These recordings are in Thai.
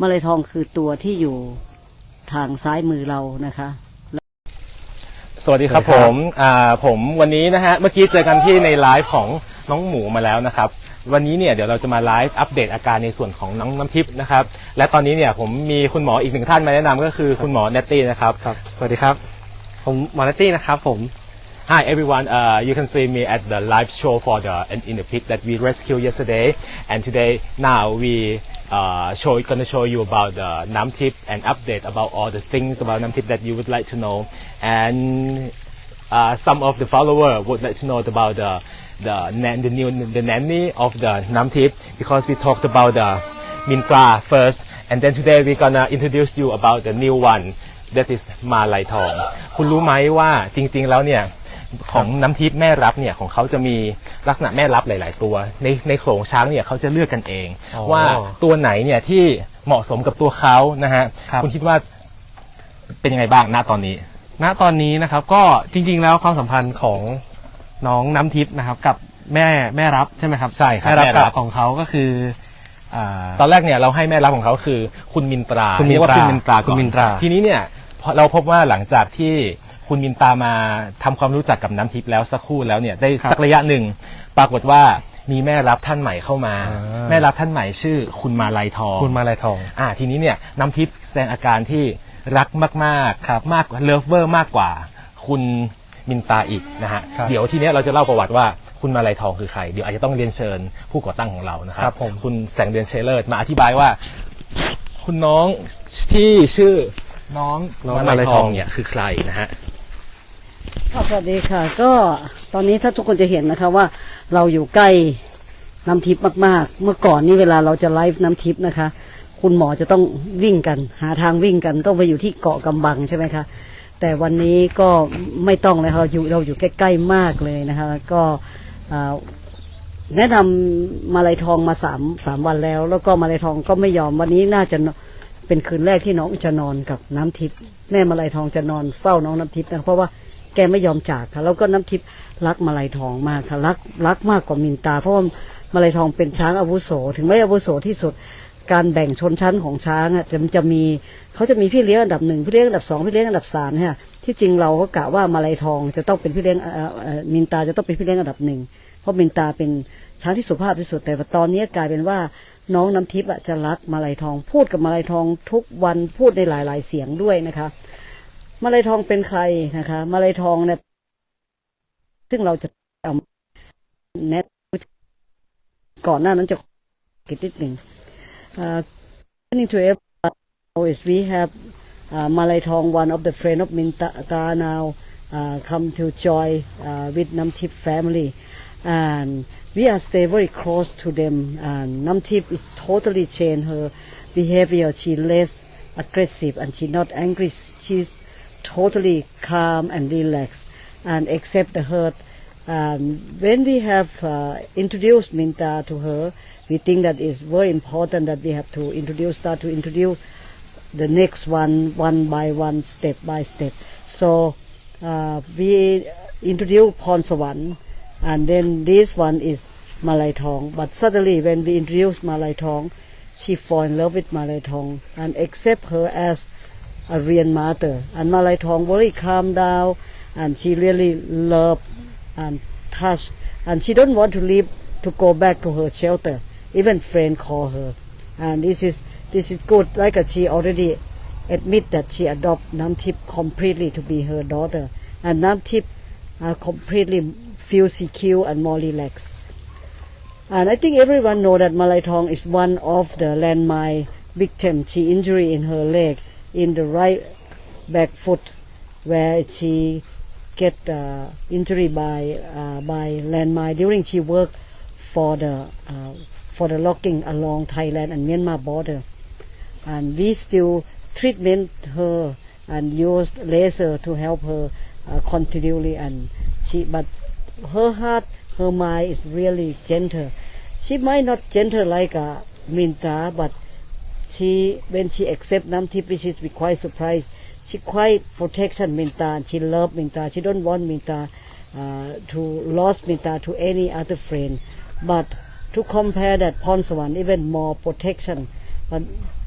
มาลายทองคือตัวที่อยู่ทางซ้ายมือเรานะคะสวัสดีครับสวัสดีครับผมอ่าผมวันนี้นะฮะเมื่อกี้เจอกันที่ในไลฟ์ของน้องหมูมาแล้วนะครับ วันนี้เนี่ยเดี๋ยวเราจะมาไลฟ์อัปเดตอาการในส่วนของน้องน้ำทิพย์นะครับ และตอนนี้เนี่ยผมมีคุณหมออีกหนึ่งท่านมาแนะนำก็คือคุณหมอเนตตี้นะครับครับสวัสดีครับ ผมมอนัตตี้นะครับผม Hi everyone, uh, you can see me at the live show for the in, in the pit that we rescued yesterday, and today now we uh, show gonna show you about the Nam Tip and update about all the things about Nam Tip that you would like to know, and uh, some of the follower would like to know about the the nan- the new the nanny of the Nam Tip because we talked about the Mintra first, and then today we're gonna introduce you about the new one that is มาลายทอง คุณรู้ไหมว่าจริงๆแล้วเนี่ย ของน้ำทิพย์แม่รับเนี่ยของเขาจะมีลักษณะแม่รับหลาย ๆ ตัว ในในโขลงช้างเนี่ยเขาจะเลือกกันเอง อ๋อว่าตัวไหนเนี่ยที่เหมาะสมกับตัวเขานะฮะครับ ณคิดว่าเป็นยังไงบ้างณตอนนี้ ณตอนนี้นะครับก็จริง ๆ แล้วความสัมพันธ์ของน้องน้ำทิพย์นะครับ กับแม่แม่รับใช่ไหมครับใช่ครับแม่รับแม่รับ กับของเขาก็คืออ่า ตอนแรกเนี่ยเราให้แม่รับของเขาคือคุณมินตราคุณมินตราเรียกว่าคุณมินตราคุณมินตราก่อทีนี้เนี่ยพอเราพบว่าหลังจากที่ คุณมินตรามาทำความรู้จักกับน้ำทิพย์แล้วสักครู่แล้วเนี่ยได้สักระยะหนึ่ง ปรากฏว่ามีแม่รับท่านใหม่เข้ามา แม่รับท่านใหม่ชื่อ คุณมาลัยทอง คุณมาลายทองอ่าทีนี้เนี่ยน้ำทิพย์แสดงอาการที่รักมากๆครับมากเลิฟเวอร์มากกว่า คุณมินตาอีกนะฮะครับเดี๋ยวทีเนี้ยเราจะเล่าประวัติว่าคุณมาลัยทองคือใคร เดี๋ยวอาจจะต้องเรียนเชิญผู้ก่อตั้งของเรานะคครัรับบผมคุณแสงเดือนเชลเลอร์มาอธิบายว่า คุณน้องที่ชื่อน้องน้องมามาลัลัยยททอองงเนี่ยคือใครนะฮะค่ะ สวัสดีค่ะ ก็ตอนนี้ถ้าทุกคนจะเห็นนะคะว่าเราอยู่ใกล้น้ำทิพย์มากๆ เมื่อก่อนนี่เวลาเราจะไลฟ์น้ำทิพย์นะคะ คุณหมอจะต้องวิ่งกัน หาทางวิ่งกันต้องไปอยู่ที่เกาะกำบังใช่ไหมคะ แต่วันนี้ก็ไม่ต้องเลยค่ะเราอยู่เราอยู่ใกล้ๆมากเลยนะคะก็แนะนำมาลายทองมาสามสามวันแล้ว แล้วก็มาลายทองก็ไม่ยอมวันนี้น่าจะเป็นคืนแรกที่น้องจะนอนกับน้ำทิพย์แม่มาลายทองจะนอนเฝ้าน้องน้ำทิพย์นะเพราะว่า แกไม่ยอมจากค่ะ แล้วก็น้ำทิพย์รักมาลายทองมากค่ะรักรักมากกว่ามินตา เพราะว่ามาลายทองเป็นช้างอาวุโส ถึงไม่อาวุโสที่สุด การแบ่งชนชั้นของช้างอะจะจะมีเขาจะมีพี่เลี้ยงอันดับหนึ่งพี่เลี้ยงอันดับสองพี่เลี้ยงอันดับสามเนี่ยที่จริงเราก็กะว่ามาลายทองจะต้องเป็นพี่เลี้ยงมินตาจะต้องเป็นพี่เลี้ยงอันดับหนึ่งเพราะมินตาเป็นช้างที่สุภาพที่สุด แต่ตอนนี้กลายเป็นว่าน้องน้ำทิพย์จะรักมาลายทอง พูดกับมาลายทองทุกวันพูดในหลาย ๆ เสียงด้วยนะคะ มาลายทองเป็นใครนะคะ มาลายทองเนี่ยซึ่งเราจะเอาแนะก่อนหน้านั้นจะกิดนิดหนึ่ง uh, according to everyone is we have uh, Malay Thong, one of the friend of Minta now uh, come to join uh, with Namtip family and we are stay very close to them and Namtip is totally changed her behavior she less aggressive and she not angry she's totally calm and relaxed and accept the hurt. And when we have uh, introduced Minta to her we think that it's very important that we have to introduce start to introduce the next one one by one step by step. So uh, we introduce Ponsawan and then this one is Malay Thong but suddenly when we introduce Malay Thong she fall in love with Malay Thong and accept her as a real mother and Malay Thong very calm down. And she really love and touch. And she don't want to leave to go back to her shelter. Even friend call her. And this is this is good. Like uh, she already admit that she adopt Namtip completely to be her daughter. And Namtip uh, completely feel secure and more relaxed. And I think everyone know that Malay Thong is one of the landmine victim. She injury in her leg, in the right back foot, where she get uh, injury by uh, by landmine during she worked for the uh, for the logging along Thailand and Myanmar border. And we still treatment her and use laser to help her uh, continually and she but her heart her mind is really gentle she might not gentle like a Minta but she when she accept Namtip which is quite surprised. She quite protection Minta she love Minta. She don't want Minta uh, to lost Minta to any other friend. But to compare that Ponsawan even more protection. But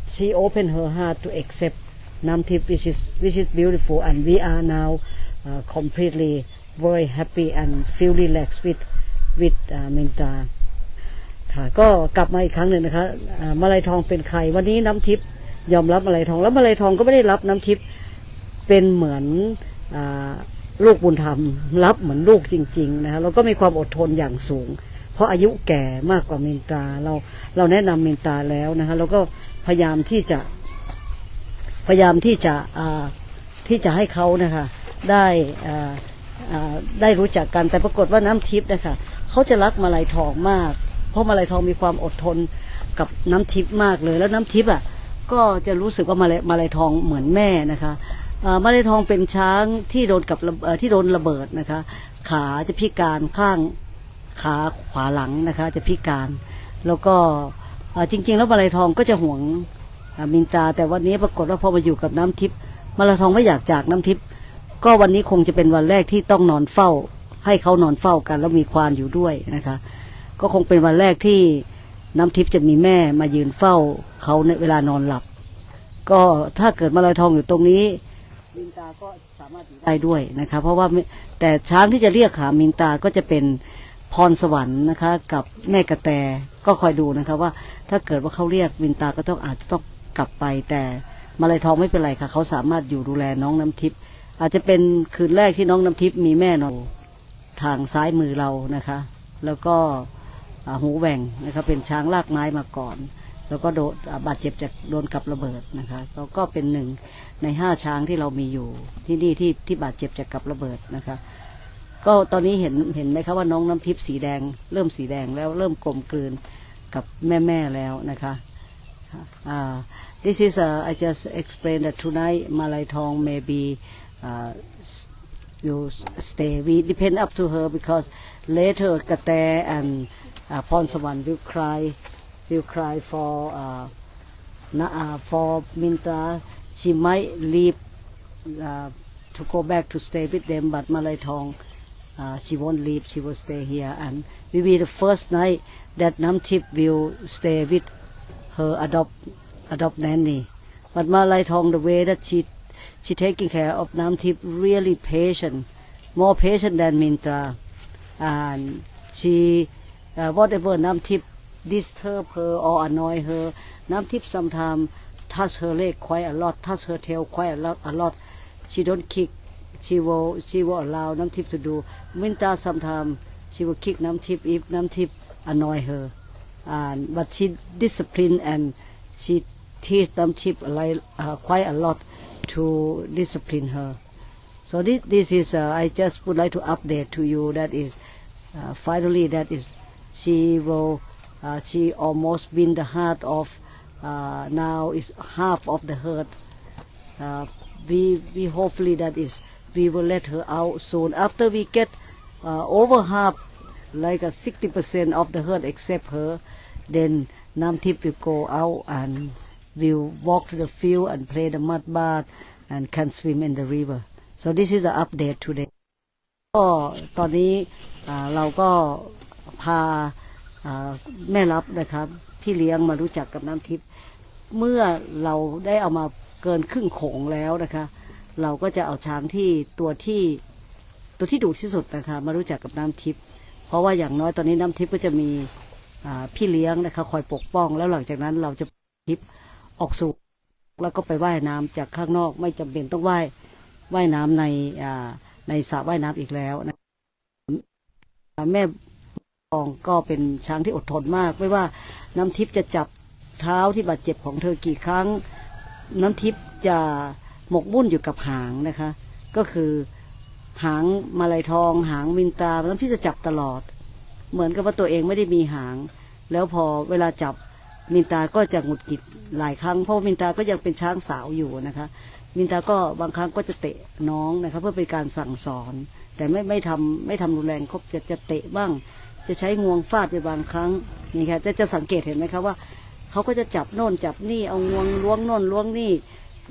she opened her heart to accept Namtip, which is which is beautiful, and we are now uh, completely very happy and feel relaxed with with uh, Minta ค่ะก็กลับมาอีกครั้งหนึ่งนะคะมาลัยทองเป็นใคร วันนี้น้ำทิพย์ยอมรับมาลัยทองแล้วมาลัยทองก็ไม่ได้รับน้ำทิพย์เป็นเหมือนอลูกบุญธรรม รับเหมือนลูกจริง ๆ นะคะแล้วก็มีความอดทนอย่างสูง เพราะอายุแก่มากกว่ามินตาเราเราแนะนำมินตาแล้วนะคะเราก็พยายามที่จะพยายามที่จะที่จะให้เขานะคะได้ได้รู้จักกันแต่ปรากฏว่าน้ำทิพย์นะคะเขาจะรักมาลัยทองมาก ราะมาลัยทองมีความอดทนกับน้ำทิพย์มากเลย แล้วน้ำทิพย์อะก็จะรู้สึกว่ามาลัยมาลัยทองเหมือนแม่นะคะอ่ามาลัยทองเป็นช้างที่โดนกับที่โดนระเบิดนะคะ ขาจะพิการข้างขาขวาหลังนะคะ จะพิการ แล้วก็จริง ๆ แล้วมาลายทองก็จะห่วงมินตา แต่วันนี้ปรากฏว่าพอมาอยู่กับน้ำทิพย์มาลายทองไม่อยากจากน้ำทิพย์ก็วันนี้คงจะเป็นวันแรกที่ต้องนอนเฝ้า ให้เขานอนเฝ้ากัน แล้วมีควานอยู่ด้วยนะคะ ก็คงเป็นวันแรกที่น้ำทิพย์จะมีแม่มายืนเฝ้าเขาในเวลานอนหลับ ก็ถ้าเกิดมาลายทองอยู่ตรงนี้มินตาก็สามารถได้ด้วยนะคะเพราะว่าแต่ช้างที่จะเรียกหามินตาก็จะเป็นพรสวรรค์นะคะ กับแม่กระแตก็คอยดูนะคะว่าถ้าเกิดว่าเขาเรียกมินตาก็ต้องอาจจะต้องกลับไป แต่มาลายทองไม่เป็นไรค่ะเขาสามารถอยู่ดูแลน้องน้ำทิพย์อาจจะเป็นคืนแรกที่น้องน้ำทิพย์มีแม่นอนทางซ้ายมือเรานะคะ แล้วก็ หูแหว่งนะคะเป็นช้างลากไม้มาก่อน แล้วก็โดนบาดเจ็บจากโดนกับระเบิดนะคะแล้วก็เป็นหนึ่งในห้าช้างที่เรามีอยู่ที่นี่ที่ที่บาดเจ็บจากกับระเบิดนะคะ ก็ตอนนี้เห็นเห็นไหมคะว่าน้องน้ำทิพย์สีแดง เริ่มสีแดงแล้วเริ่มกลมกลืนกับแม่แม่แล้วนะคะอ่า this is uh, I just explained that tonight Malay Tong maybe uh, s- will stay we depend up to her because later Kate and uh, Ponsawan will cry will cry for uh, uh, for Minta. She might leave uh, to go back to stay with them but Malay Tong uh, she won't leave she will stay here. And will be the first night that Namtip will stay with her adopt adopt nanny. But Malay Tong the way that she she taking care of Namtip really patient more patient than Mintra and she uh, whatever Namtip disturb her or annoy her. Namtip sometimes touch her leg quite a lot touch her tail quite a lot a lot. She don't kick. She will she will allow Namtip to do. Minta sometimes she will kick Namtip if Namtip annoy her. And but she discipline and she teach Namtip a li- uh, quite a lot to discipline her. So this, this is uh, I just would like to update to you that is uh, finally that is she will uh, she almost win the heart of uh, now is half of the herd uh, we we hopefully that is we will let her out soon after we get uh, over half like a 60% of the herd except her then Namtip will go out and will walk to the field and play the mud bath and can swim in the river so this is the update today ก็ตอนนี้อ่าเราก็ พาแม่รับนะครับพี่เลี้ยงมารู้จักกับน้ำทิพย์เมื่อเราได้เอามาเกินครึ่งโขงแล้วนะคะ เราก็จะเอาช้างที่ตัวที่ตัวที่ดุที่สุดนะคะมารู้จักกับน้ำทิพย์เพราะว่าอย่างน้อยตอนนี้น้ำทิพย์ก็จะมีพี่เลี้ยงนะคะคอยปกป้องแล้วหลังจากนั้นเราจะทิพย์ออกสู่แล้วก็ไปว่ายน้ำจากข้างนอกไม่จำเป็นต้องว่ายว่ายน้ำในในสระว่ายน้ำอีกแล้วนะแม่ ทองก็เป็นช้างที่อดทนมาก ไม่ว่าน้ำทิพย์จะจับเท้าที่บาดเจ็บของเธอกี่ครั้ง น้ำทิพย์จะหมกมุ่นอยู่กับหางนะคะ ก็คือหางมาลายทอง หางมินตาน้ำทิพย์จะจับตลอด เหมือนกับว่าตัวเองไม่ได้มีหาง แล้วพอเวลาจับมินตาก็จะหงุดหงิดหลายครั้งเพราะมินตาก็ยังเป็นช้างสาวอยู่นะคะ มินตาก็บางครั้งก็จะเตะน้องนะคะเพื่อเป็นการสั่งสอน แต่ไม่ไม่ทำไม่ทำรุนแรงเขาจะจะเตะบ้าง จะใช้งวงฟาดไปบางครั้งนี่ค่ะจะจะสังเกตเห็นไหมคะว่าเขาก็จะจับโน่นจับนี่เอางวงล้วงโน่นล้วงนี่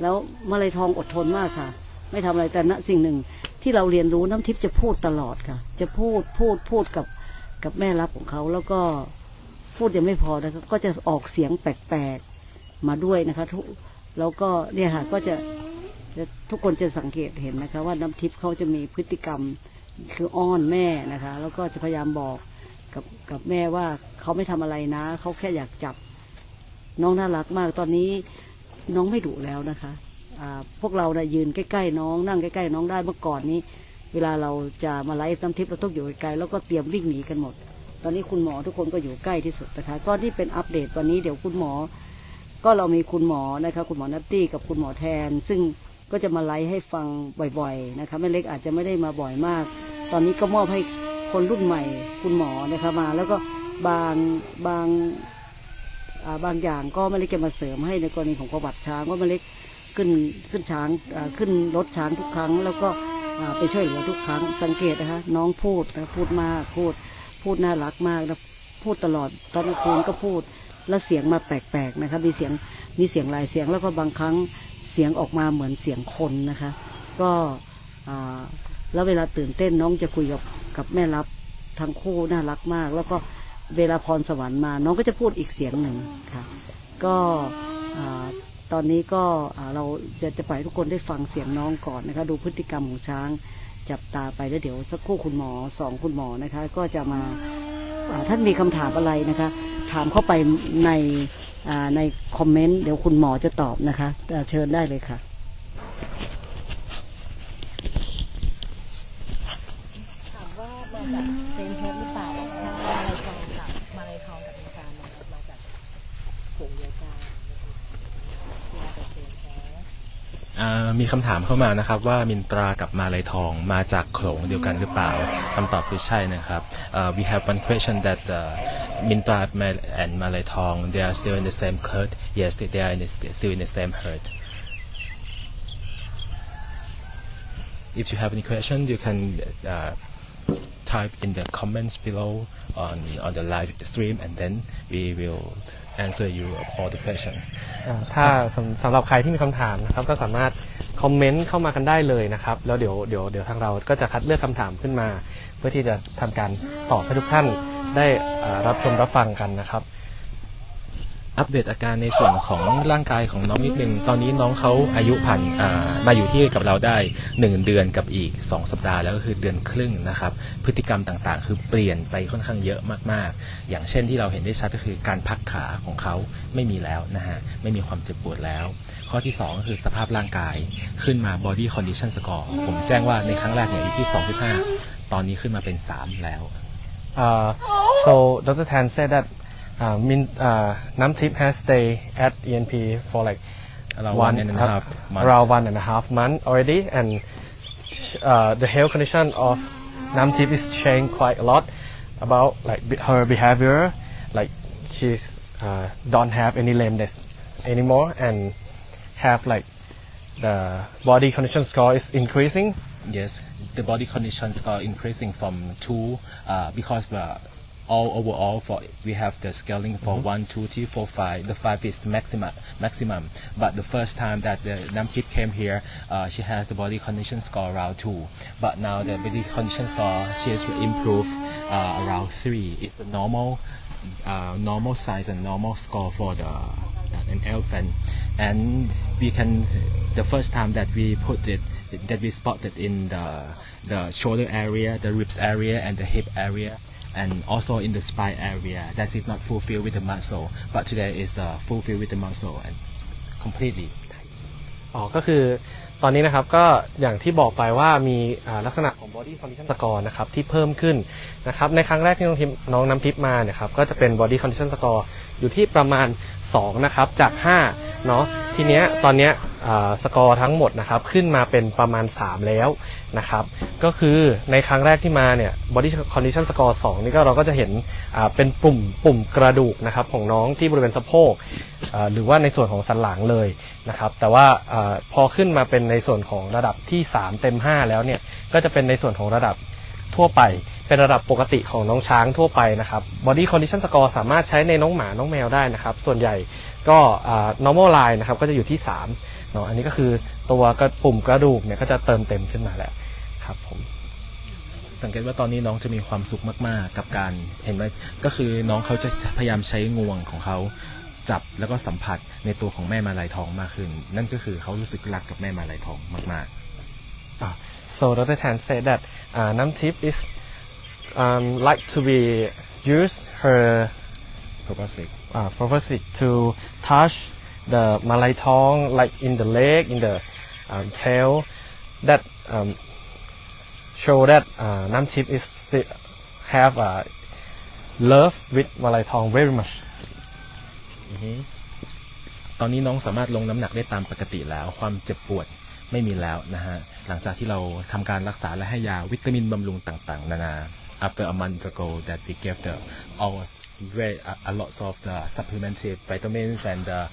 แล้วมาลายทองอดทนมากค่ะ ไม่ทำอะไรแต่ณสิ่งหนึ่งที่เราเรียนรู้น้ำทิพย์จะพูดตลอดค่ะ จะพูดพูดพูดกับกับแม่รับของเขาแล้วก็พูดยังไม่พอนะคะก็จะออกเสียงแปลกๆมาด้วยนะคะทุกแล้วก็เนี่ยค่ะก็จะจะทุกคนจะสังเกตเห็นนะคะ ว่าน้ำทิพย์เขาจะมีพฤติกรรมคืออ้อนแม่นะคะ แล้วก็จะพยายามบอก กับกับแม่ว่าเขาไม่ทำอะไรนะ เขาแค่อยากจับ น้องน่ารักมากตอนนี้น้องไม่ดุแล้วนะคะพวกเรานะยืนใกล้ๆน้องนั่งใกล้ๆน้องได้เมื่อก่อนนี้ เวลาเราจะมาไลฟ์น้ำทิพย์เราต้องอยู่ไกลๆแล้วก็เตรียมวิ่งหนีกันหมด ตอนนี้คุณหมอทุกคนก็อยู่ใกล้ที่สุดนะคะก็ที่เป็นอัปเดตวันนี้เดี๋ยวคุณหมอ ก็เรามีคุณหมอนะคะคุณหมอนัตตี้กับคุณหมอแทน ซึ่งก็จะมาไลฟ์ให้ฟังบ่อยๆนะคะแม่เล็กอาจจะไม่ได้มาบ่อยมาก ตอนนี้ก็มอบให้ คนรุ่นใหม่คุณหมอนะคะมา แล้วก็บางบางบางอย่างก็แม่เล็กจะมาเสริมให้ในกรณีของประวัติช้างว่าแม่เล็กขึ้นขึ้นช้างขึ้นรถช้างทุกครั้ง แล้วก็ไปช่วยเหลือทุกครั้งสังเกตนะคะน้องพูดนะพูดมากพูดพูดน่ารักมากนะพูดตลอดตอนกลางคืนก็พูดแล้วเสียงมาแปลกๆนะคะมีเสียงมีเสียงหลายเสียงแล้วก็บางครั้งเสียงออกมาเหมือนเสียงคนนะคะ ก็อ่า แล้วเวลาตื่นเต้นน้องจะคุยกับกับแม่รับทั้งคู่น่ารักมาก แล้วก็เวลาพรสวรรค์มา น้องก็จะพูดอีกเสียงหนึ่งค่ะ ก็ตอนนี้ก็เราจะจะปล่อยทุกคนได้ฟังเสียงน้องก่อนนะคะ ดูพฤติกรรมของช้างจับตาไปแล้วเดี๋ยวสักครู่คุณหมอสองคุณหมอนะคะ ก็จะมาท่านมีคำถามอะไรนะคะ ถามเข้าไปในในคอมเมนต์เดี๋ยวคุณหมอจะตอบนะคะเชิญได้เลยค่ะ ถามว่ามาจากเซนเฮดหรือเปล่าใช่มาลายทองกับมาลายทองกับมีการมามาจากผงเดียวกันที่มาจากเซนเฮด อ่า มีคำถามเข้ามานะครับ ว่ามินตรากับมาลายทองมาจากโขลงเดียวกันหรือเปล่าคำตอบคือใช่นะครับ uh, we have one question that uh, Mintra and Malay Thong they are still in the same herd yes they are in the, still in the same herd if you have any question you can uh, type in the comments below on on the live stream and then we will answer you all the question ถ้าสำหรับใครที่มีคำถามนะครับก็สามารถคอมเมนต์เข้ามากันได้เลยนะครับ แล้วเดี๋ยวเดี๋ยวเดี๋ยวทางเราก็จะคัดเลือกคำถามขึ้นมา เพื่อที่จะทำการตอบให้ทุกท่านได้รับชมรับฟังกันนะครับ อัปเดตอาการในส่วนของร่างกายของน้องนิดนึง ตอนนี้น้องเขาอายุผ่านมาอยู่ที่กับเราได้ 1 เดือนกับอีก 2 สัปดาห์แล้วก็คือเดือนครึ่งนะครับ พฤติกรรมต่างๆ คือเปลี่ยนไปค่อนข้างเยอะมากๆ อย่างเช่นที่เราเห็นได้ชัดก็คือการพักขาของเขาไม่มีแล้วนะฮะ ไม่มีความเจ็บปวดแล้ว ข้อที่ 2 ก็คือสภาพร่างกายขึ้นมา body condition score ผมแจ้งว่าในครั้งแรกเนี่ยอยู่ที่ 2.5 ตอนนี้ขึ้นมาเป็น 3 แล้ว Uh, so Dr. Tan said that uh, Min, uh, Namtip has stayed at ENP for like Around one and a half month. around one and a half month already, and uh, the health condition of Namtip is changed quite a lot about like her behavior. Like she's uh, don't have any lameness anymore, and have like the body condition score is increasing. Yes, the body conditions are increasing from two uh, because uh, all overall for we have the scaling for one, two, three, four, five. The five is maximum maximum. But the first time that the Namkit came here, uh, she has the body condition score around two. But now the body condition score she has improved uh, around three. It's the normal uh, normal size and normal score for the an elephant and we can the first time that we put it that we spotted in the the shoulder area the ribs area and the hip area and also in the spine area that is not fulfilled with the muscle but today is the fulfilled with the muscle and completely อ๋อก็คือตอนนี้นะครับก็อย่างที่บอกไปว่ามีลักษณะของ body condition score นะครับที่เพิ่มขึ้นนะครับในครั้งแรกที่น้องทิพน้องน้ำทิพมาเนี่ยครับก็จะเป็น body condition score อยู่ที่ประมาณ2นะครับจาก5เนาะทีเนี้ยตอนเนี้ย สกอร์ทั้งหมดนะครับขึ้นมาเป็นประมาณ 3 แล้วนะครับก็คือในครั้งแรกที่มาเนี่ย body condition score 2นี่ก็เราก็จะเห็นเป็นปุ่มปุ่มกระดูกนะครับของน้องที่บริเวณสะโพกหรือว่าในส่วนของสันหลังเลยนะครับแต่ว่าอพอขึ้นมาเป็นในส่วนของระดับที่ 3 เต็ม 5 แล้วเนี่ยก็จะเป็นในส่วนของระดับทั่วไปเป็นระดับปกติของน้องช้างทั่วไปนะครับ body condition score สามารถใช้ในน้องหมาน้องแมวได้นะครับ ส่วนใหญ่ก็ normal line นะครับก็จะอยู่ที่ 3 เนาะอันนี้ก็คือตัวกระปุ่มกระดูกเนี่ยก็จะเติมเต็มขึ้นมาแล้วครับผมสังเกตว่าตอนนี้น้องจะมีความสุขมาก ๆ กับการเห็นไหมก็คือน้องเขาจะพยายามใช้งวงของเขาจับแล้วก็สัมผัสในตัวของแม่มาลายทองมากขึ้น นั่นก็คือเขารู้สึกรักกับแม่มาลายทองมาก Uh, so Dr. Tan said that uh, Nam Tip is um, like to be use her ๆเพราะว่าสิ uh, purpose to touch the Malay tongue like in the leg, in the um, tail, that um, show that uh, Nam Tip is have uh, love with Malay tongue very much. ตอนนี้น้องสามารถลงน้ำหนักได้ตามปกติแล้ว ความเจ็บปวดไม่มีแล้วนะฮะ หลังจากที่เราทำการรักษาและให้ยาวิตามินบำรุงต่างๆ นานา after a month ago that we gave the all very a, a lots of the supplemented vitamins and uh, uh,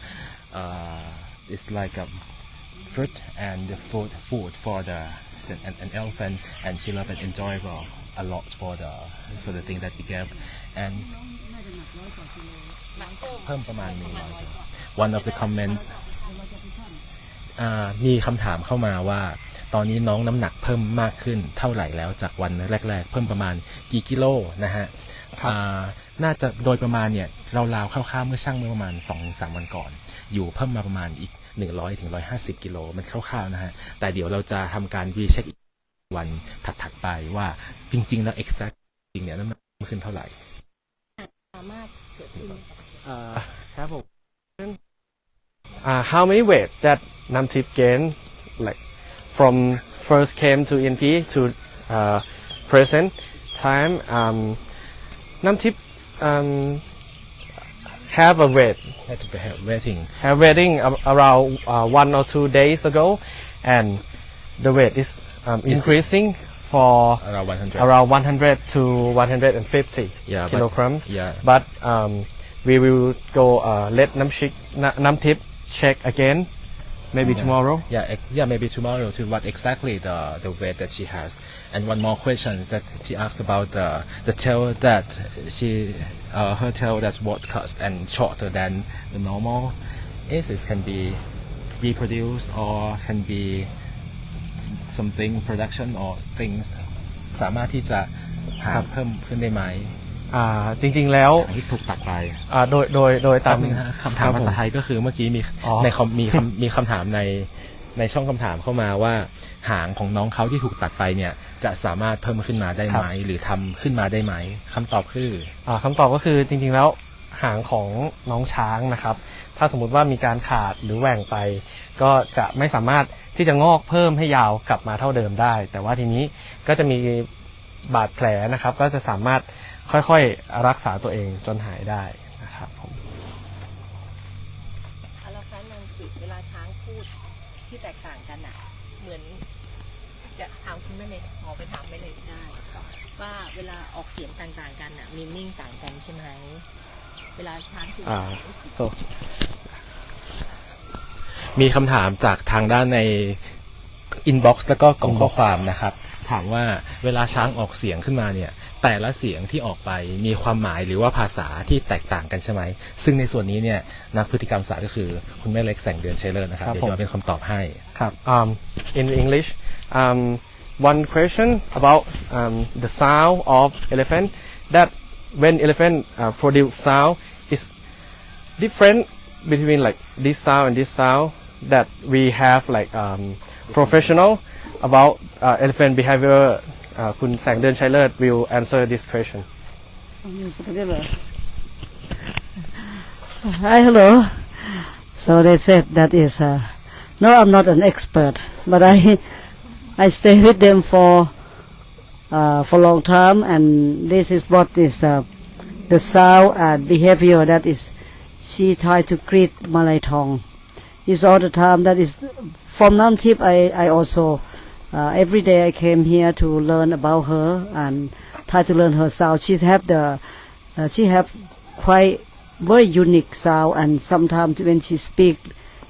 it's like a fruit and the food food for the, the an, an elephant and she loved and enjoyed a lot for the for the thing that we gave and เพิ่มประมาณหนึ่งร้อย one of the comments อ่ามีคำถามเข้ามาว่า ตอนนี้น้องน้ำหนักเพิ่มมากขึ้นเท่าไหร่แล้วจากวันแรก ๆ เพิ่มประมาณกี่กิโลนะฮะครับอ่า น่าจะโดยประมาณเนี่ยเราราวๆคร่าวๆเมื่อช่างเมื่อประมาณ2อสามวันก่อน อยู่เพิ่มมาประมาณอีก 100ถึง150 กิโลมันคร่าวๆนะฮะ แต่เดี๋ยวเราจะทำการรีเช็คอีกวันถัดๆไปว่าจริง ๆ แล้ว exact จริงเนี่ยน้ำหนักเพิ่มขึ้นเท่าไหร่สามารถเกิดขึ้น Uh, have a uh, how many weight that Nam Tip gained like from first came to NP to uh, present time um, Nam Tip um, have a wait. Had to have waiting. Have waiting around uh, one or two days ago, and the weight is um, increasing for around 100, around 100 to 150 yeah, kilograms. But, yeah. But um, we will go uh, let Nam Tip check again maybe tomorrow. Yeah, ex- yeah, maybe tomorrow to what exactly the the weight that she has. And one more question is that she asked about the the tail that she uh, her tail that's what cut and shorter than the normal. Is this can be reproduced or can be something production or things สามารถที่จะหาเพิ่มขึ้นได้ไหม อ่าจริง ๆ แล้วที่ถูกตัดไปอ่าโดยโดยโดยตาตามมนึงนะคำถามภาษาไทยก็คือเมื่อกี้มีอ๋อในคอมมีคำมีคำถามในในช่องคำถามเข้ามาว่าหางของน้องเขาที่ถูกตัดไปเนี่ย จะสามารถเพิ่มขึ้นมาได้ไหมหรือทำขึ้นมาได้ไหมคำตอบคืออ่าคำตอบก็คือจริงๆแล้วหางของน้องช้างนะครับ ถ้าสมมุติว่ามีการขาดหรือแหว่งไป ก็จะไม่สามารถที่จะงอกเพิ่มให้ยาวกลับมาเท่าเดิมได้ แต่ว่าทีนี้ก็จะมีบาดแผลนะครับ ก็จะสามารถ ค่อยๆรักษาตัวเองจนหายได้นะครับผมเอาละคะนางกิเวลาช้างพูดที่แตกต่างกันอะเหมือนจะถามคุณแม่เล็กขอไปถามแม่เล็กได้ว่าเวลาออกเสียงต่างๆกันอะมีนิ่งต่างกันใช่ไหมเวลาช้างพูดอ่า so มีคำถามจากทางด้านในอินบ็อกซ์แล้วก็กล่องข้อความนะครับ ถามว่าเวลาช้างออกเสียงขึ้นมาเนี่ย แต่ละเสียงที่ออกไปมีความหมายหรือว่าภาษาที่แตกต่างกันใช่ไหม ซึ่งในส่วนนี้เนี่ยนักพฤติกรรมศาสตร์ก็คือคุณแม่เล็กแสงเดือนเชลเลอร์นะครับครับเดี๋ยวจะมาเป็นคำตอบให้ครับ um, in English um, one question about um, the sound of elephant that when elephant uh, produce sound is different between like this sound and this sound that we have like um, professional about uh, elephant behavior uh, คุณแสงเดือนชัยเลิศ will answer this question Hi, hello. So they said that is. Uh, no, I'm not an expert, but I I stay with them for uh, for long time, and this is what is uh, the sound and behavior that is. She tried to greet Malay tongue. Is all the time that is from Nam Tip. I I also uh, every day I came here to learn about her and try to learn her sound. She have the uh, she have quite very unique sound and sometimes when she speak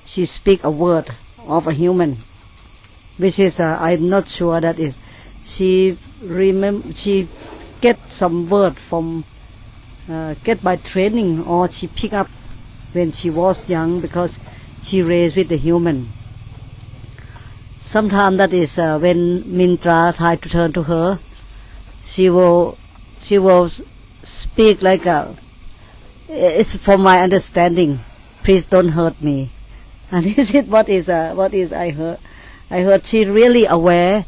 she speak a word of a human which is uh, i'm not sure that is she remember she get some word from uh, get by training or she pick up when she was young because she raised with the human sometimes that is uh, when mintra try to turn to her she will she will speak like a it's from my understanding please don't hurt me. And he said, what is, uh, what is I heard? I heard she really aware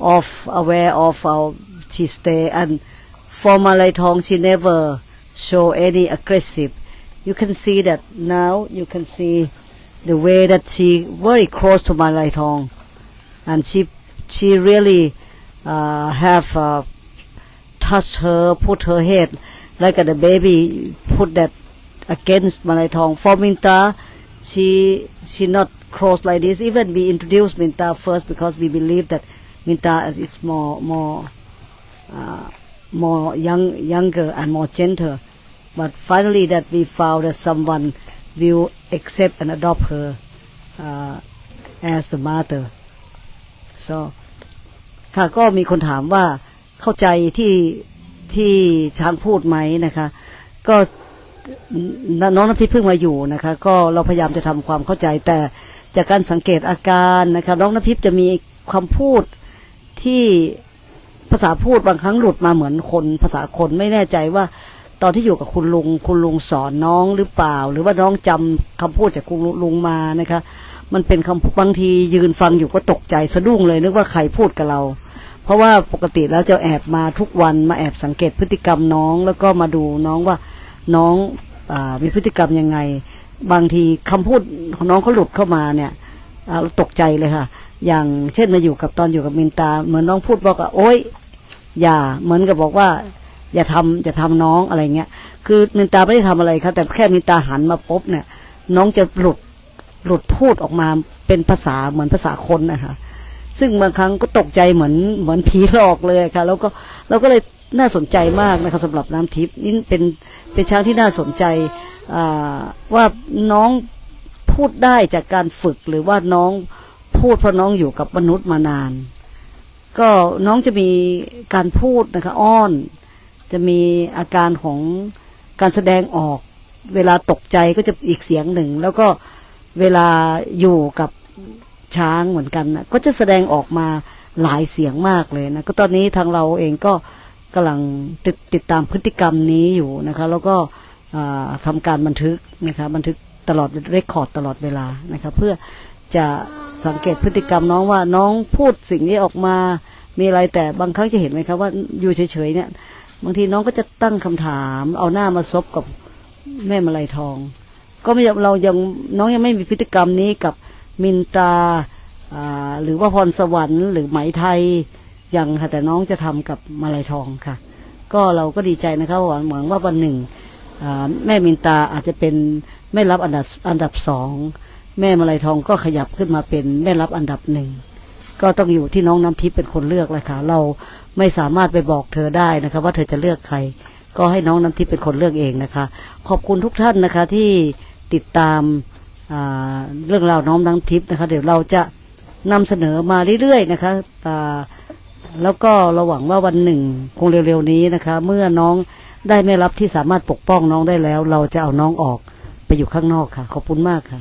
of, aware of how she stay and for Malay Tong, she never show any aggressive. You can see that now, you can see the way that she very close to Malay Tong. And she, she really, uh, have, uh, touch her, put her head like the baby put that against Malay Tong. For Minta, she she not cross like this. Even we introduced Minta first because we believe that Minta is it's more more uh, more young younger and more gentle. But finally, that we found that someone will accept and adopt her uh, as the mother. So ค่ะก็มีคนถามว่าเข้าใจที่ที่ช้างพูดไหมนะคะ ก็น้องน้ำทิพย์เพิ่งมาอยู่นะคะ ก็เราพยายามจะทำความเข้าใจ แต่จากการสังเกตอาการนะคะ น้องน้ำทิพย์จะมีคำพูดที่ภาษาพูดบางครั้งหลุดมาเหมือนคน ภาษาคนไม่แน่ใจว่า ตอนที่อยู่กับคุณลุง คุณลุงสอนน้องหรือเปล่า หรือว่าน้องจำคำพูดจากคุณลุงมานะคะ มันเป็นคำบางทียืนฟังอยู่ก็ตกใจสะดุ้งเลยนึกว่าใครพูดกับเรา เพราะว่าปกติแล้วจะแอบมาทุกวันมาแอบสังเกตพฤติกรรมน้อง แล้วก็มาดูน้องว่าน้องอมีพฤติกรรมยังไง บางทีคำพูดของน้องเขาหลุดเข้ามาเนี่ยเราตกใจเลยค่ะ อย่างเช่นมาอยู่กับตอนอยู่กับมินตา เหมือนน้องพูดบอกว่าโอ๊ยอย่าเหมือนกับบอกว่า อย่าทำอย่าทำน้องอะไรเงี้ย คือมินตาไม่ได้ทำอะไรครับแต่แค่มินตาหันมาปุ๊บเนี่ย น้องจะหลุด หลุดพูดออกมาเป็นภาษาเหมือนภาษาคนนะคะซึ่งบางครั้งก็ตกใจเหมือนเหมือนผีหลอกเลยค่ะ แล้วก็เราก็เลยน่าสนใจมากนะคะสำหรับน้ำทิพย์นี่เป็นเป็นช้างที่น่าสนใจว่าน้องพูดได้จากการฝึกหรือว่าน้องพูดเพราะน้องอยู่กับมนุษย์มานาน ก็น้องจะมีการพูดนะคะอ้อน จะมีอาการของการแสดงออก เวลาตกใจก็จะอีกเสียงหนึ่ง แล้วก็ เวลาอยู่กับช้างเหมือนกันนะก็จะแสดงออกมาหลายเสียงมากเลยนะก็ตอนนี้ทางเราเองก็กำลังติดติดตามพฤติกรรมนี้อยู่นะคะ แล้วก็อ่าทำการบันทึกนะคะบันทึกตลอดเรคคอร์ดตลอดเวลานะคะเพื่อจะสังเกตพฤติกรรมน้องว่าน้องพูดสิ่งนี้ออกมามีอะไรแต่บางครั้งจะเห็นไหมครับว่าอยู่เฉยๆเนี่ยบางทีน้องก็จะตั้งคำถาม เอาหน้ามาซบกับแม่มาลัยทอง ก็ไม่เรายังน้องยังไม่มีพฤติกรรมนี้กับมินตาหรือว่าพรสวรรค์หรือไหมไทยยังค่ะแต่น้องจะทำกับมาลัยทองค่ะ ก็เราก็ดีใจนะคะหวังหวังว่าวันหนึ่งแม่มินตาอาจจะเป็นแม่รับอันดับอันดับสองแม่มาลัยทองก็ขยับขึ้นมาเป็นแม่รับอันดับหนึ่งก็ต้องอยู่ที่น้องน้ำทิพย์เป็นคนเลือกเลยค่ะ เราไม่สามารถไปบอกเธอได้นะคะ ว่าเธอจะเลือกใคร ก็ให้น้องน้ำทิพย์เป็นคนเลือกเองนะคะ ขอบคุณทุกท่านนะคะที่ ติดตามาเรื่องราวน้องน้ำทิพย์นะคะ เดี๋ยวเราจะนำเสนอมาเรื่อยๆนะคะแล้วก็เราหวังว่าวันหนึ่งคงเร็วๆนี้นะคะ เมื่อน้องได้ไม่รับที่สามารถปกป้องน้องได้แล้ว เราจะเอาน้องออกไปอยู่ข้างนอกค่ะ ขอบคุณมากค่ะ